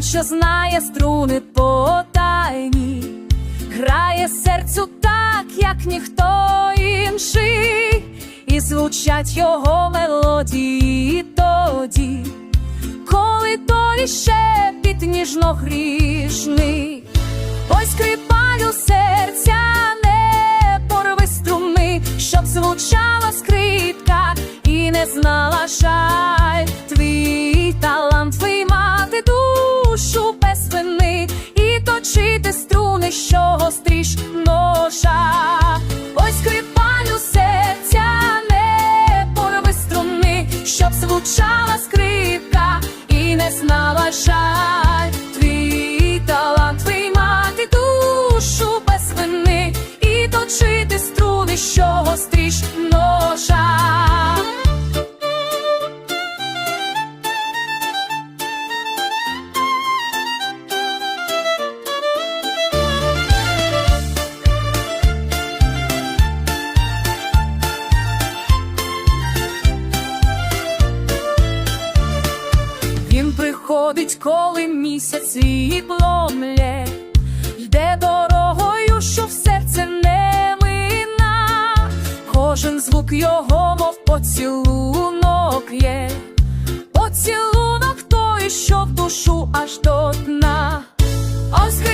скрипаль, що знає струни потайні, грає серцю так, як ніхто інший, і звучать його мелодії тоді, коли долі ще під ніжно грішний. Ой, скрипалю серця не порви струни, щоб звучала скрипка і не знала жаль. Скрипка і не знала приходить, коли місяць її млє, йде дорогою, що в серце не мина. Кожен звук його, мов поцілунок є, поцілунок той, що в душу аж до дна. Ось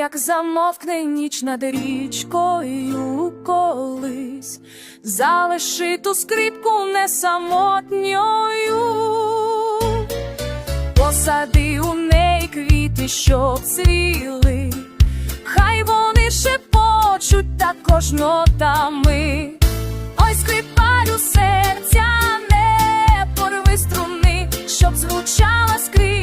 як замовкне ніч над річкою колись, залиши ту скрипку не самотньою, посади у неї квіти, щоб цвіли, хай вони шепочуть також нотами, ой скрипалю серця не порви струни, щоб звучала скрипка.